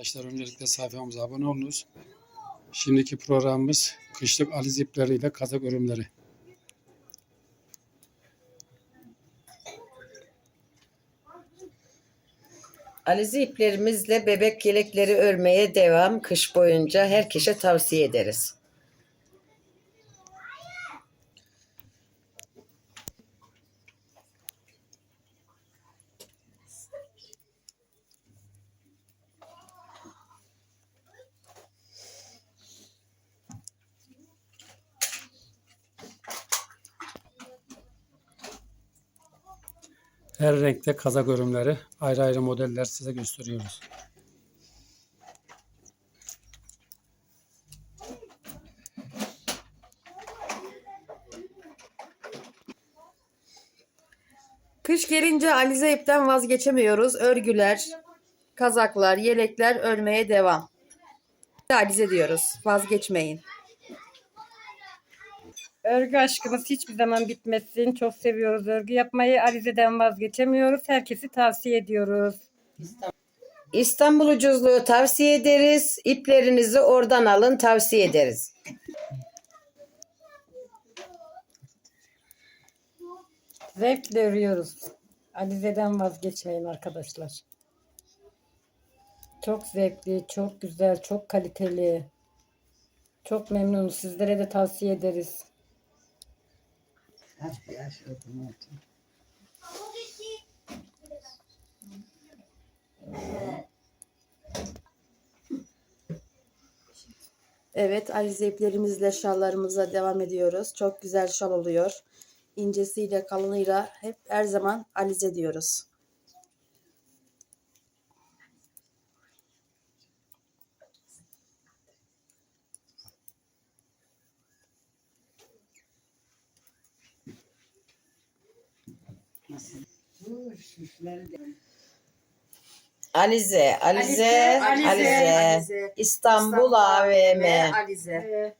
Arkadaşlar öncelikle sayfamıza abone olunuz. Şimdiki programımız kışlık aliz ipleri ile kazak örümleri. Alize iplerimizle bebek yelekleri örmeye devam kış boyunca herkese tavsiye ederiz. Her renkte kazak örümleri, ayrı ayrı modeller size gösteriyoruz. Kış gelince Alize ipten vazgeçemiyoruz. Örgüler, kazaklar, yelekler örmeye devam. Alize diyoruz. Vazgeçmeyin. Örgü aşkımız hiçbir zaman bitmesin. Çok seviyoruz örgü yapmayı. Alize'den vazgeçemiyoruz. Herkesi tavsiye ediyoruz. İstanbul ucuzluğu tavsiye ederiz. İplerinizi oradan alın tavsiye ederiz. Zevkle örüyoruz. Alize'den vazgeçmeyin arkadaşlar. Çok zevkli, çok güzel, çok kaliteli. Çok memnunuz. Sizlere de tavsiye ederiz. Evet Alize iplerimizle şallarımıza devam ediyoruz. Çok güzel şal oluyor. İncesiyle kalınıyla hep her zaman Alize diyoruz. Alize, Alize, Alize, İstanbul AVM. Alize.